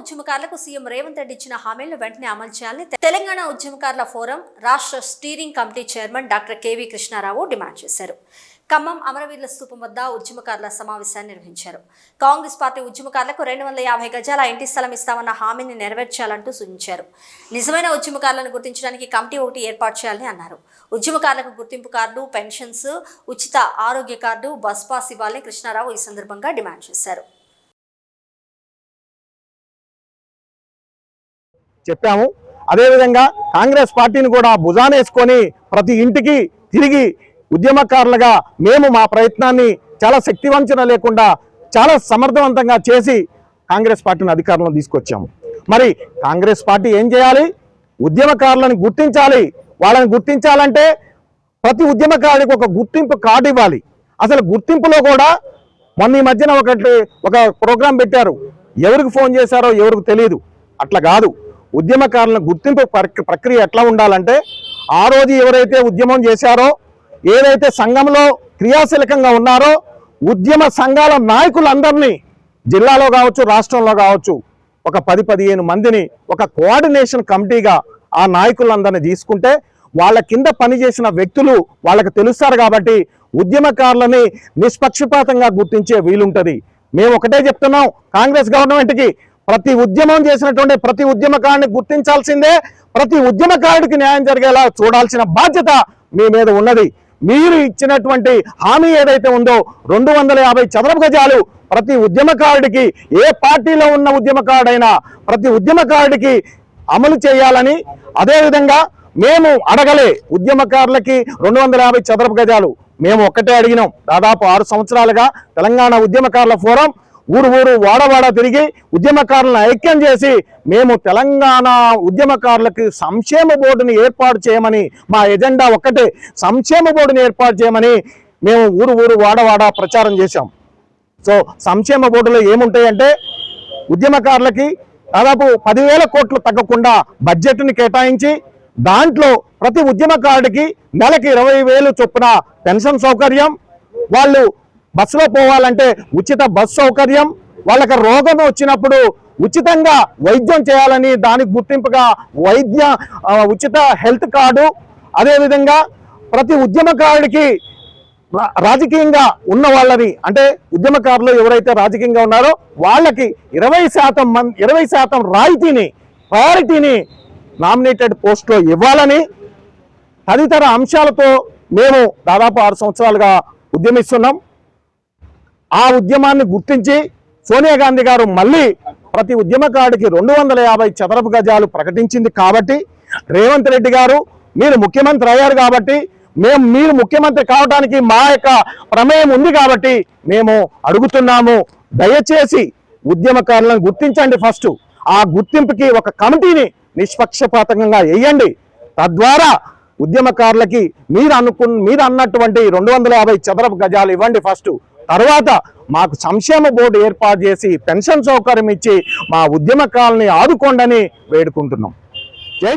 ఉద్యమకారులకు సీఎం రేవంత్ రెడ్డి ఇచ్చిన హామీలను వెంటనే అమలు చేయాలని తెలంగాణ ఉద్యమకారుల ఫోరం రాష్ట్ర steering committee chairman doctor K V Krishnarao demand చేశారు. ఖమ్మం అమరవీరుల స్థూపం వద్ద ఉద్యమకారుల సమావేశాన్ని నిర్వహించారు. కాంగ్రెస్ పార్టీ ఉద్యమకారులకు రెండు వందల యాభై గజాల ఇంటి స్థలం ఇస్తామన్న హామీని నెరవేర్చాలంటూ సూచించారు. నిజమైన ఉద్యమకారులను గుర్తించడానికి కమిటీ ఒకటి ఏర్పాటు చేయాలని అన్నారు. ఉద్యమకారులకు గుర్తింపు కార్డు పెన్షన్స్ ఉచిత ఆరోగ్య కార్డు బస్ పాస్ ఇవ్వాలని కృష్ణారావు ఈ సందర్భంగా డిమాండ్ చేశారు. చెప్పాము. అదేవిధంగా కాంగ్రెస్ పార్టీని కూడా భుజానేసుకొని ప్రతి ఇంటికి తిరిగి ఉద్యమకారులుగా మేము మా ప్రయత్నాన్ని చాలా శక్తివంచన లేకుండా చాలా సమర్థవంతంగా చేసి కాంగ్రెస్ పార్టీని అధికారంలో తీసుకొచ్చాము. మరి కాంగ్రెస్ పార్టీ ఏం చేయాలి? ఉద్యమకారులను గుర్తించాలి. వాళ్ళని గుర్తించాలంటే ప్రతి ఉద్యమకారుడికి ఒక గుర్తింపు కార్డు ఇవ్వాలి. అసలు గుర్తింపులో కూడా మొన్న ఈ మధ్యన ఒకటి ఒక ప్రోగ్రాం పెట్టారు. ఎవరికి ఫోన్ చేశారో ఎవరికి తెలియదు అట్లా కాదు. ఉద్యమకారుల గుర్తింపు ప్రక్రియ ఎట్లా ఉండాలంటే ఆ రోజు ఎవరైతే ఉద్యమం చేశారో ఏదైతే సంఘంలో క్రియాశీలకంగా ఉన్నారో ఉద్యమ సంఘాల నాయకులందరినీ జిల్లాలో కావచ్చు రాష్ట్రంలో కావచ్చు ఒక పది పదిహేను మందిని ఒక కోఆర్డినేషన్ కమిటీగా ఆ నాయకులందరినీ తీసుకుంటే వాళ్ళ కింద పనిచేసిన వ్యక్తులు వాళ్ళకి తెలుస్తారు కాబట్టి ఉద్యమకారులని నిష్పక్షపాతంగా గుర్తించే వీలుంటుంది. మేము ఒకటే చెప్తున్నాం కాంగ్రెస్ గవర్నమెంట్కి ప్రతి ఉద్యమం చేసినటువంటి ప్రతి ఉద్యమకారుని గుర్తించాల్సిందే. ప్రతి ఉద్యమకారుడికి న్యాయం జరిగేలా చూడాల్సిన బాధ్యత మీ మీద ఉన్నది. మీరు ఇచ్చినటువంటి హామీ ఏదైతే ఉందో రెండు వందల యాభై చదరపు గజాలు ప్రతి ఉద్యమకారుడికి ఏ పార్టీలో ఉన్న ఉద్యమకారుడైనా ప్రతి ఉద్యమకారుడికి అమలు చేయాలని అదేవిధంగా మేము అడగలే ఉద్యమకారులకి రెండు వందల యాభై చదరపు గజాలు. మేము ఒక్కటే అడిగినాం. దాదాపు ఆరు సంవత్సరాలుగా తెలంగాణ ఉద్యమకారుల ఫోరం ఊరు ఊరు వాడవాడ తిరిగి ఉద్యమకారులను ఐక్యం చేసి మేము తెలంగాణ ఉద్యమకారులకి సంక్షేమ బోర్డుని ఏర్పాటు చేయమని మా ఎజెండా ఒక్కటే. సంక్షేమ బోర్డుని ఏర్పాటు చేయమని మేము ఊరు ఊరు వాడవాడ ప్రచారం చేశాం. సో సంక్షేమ బోర్డులో ఏముంటాయంటే ఉద్యమకారులకి దాదాపు పదివేల కోట్లు తగ్గకుండా బడ్జెట్ని కేటాయించి దాంట్లో ప్రతి ఉద్యమకారుడికి నెలకి ఇరవై వేలు చొప్పున పెన్షన్ సౌకర్యం వాళ్ళు బస్సులో పోవాలంటే ఉచిత బస్ సౌకర్యం వాళ్ళకి రోగం వచ్చినప్పుడు ఉచితంగా వైద్యం చేయాలని దానికి గుర్తింపుగా వైద్య ఉచిత హెల్త్ కార్డు అదేవిధంగా ప్రతి ఉద్యమకారుడికి రాజకీయంగా ఉన్న వాళ్ళని అంటే ఉద్యమకారులు ఎవరైతే రాజకీయంగా ఉన్నారో వాళ్ళకి ఇరవై శాతం మంది ఇరవై శాతం రాయితీని ప్రయారిటీని నామినేటెడ్ పోస్ట్లో ఇవ్వాలని తదితర అంశాలతో మేము దాదాపు ఆరు సంవత్సరాలుగా ఉద్యమిస్తున్నాం. ఆ ఉద్యమాన్ని గుర్తించి సోనియా గాంధీ గారు మళ్ళీ ప్రతి ఉద్యమకారుడికి రెండు వందల యాభై చదరపు గజాలు ప్రకటించింది కాబట్టి రేవంత్ రెడ్డి గారు మీరు ముఖ్యమంత్రి అయ్యారు కాబట్టి మేము మీరు ముఖ్యమంత్రి కావడానికి మా యొక్క ప్రమేయం ఉంది కాబట్టి మేము అడుగుతున్నాము. దయచేసి ఉద్యమకారులను గుర్తించండి ఫస్ట్. ఆ గుర్తింపుకి ఒక కమిటీని నిష్పక్షపాతంగా వేయండి. తద్వారా ఉద్యమకారులకి మీరు అనుకున్న మీరు అన్నటువంటి రెండు వందల యాభై చదరపు గజాలు ఇవ్వండి ఫస్ట్. తర్వాత మాకు సంక్షేమ బోర్డు ఏర్పాటు చేసి పెన్షన్ సౌకర్యం ఇచ్చి మా ఉద్యమకాలని అని వేడుకుంటున్నాం. జై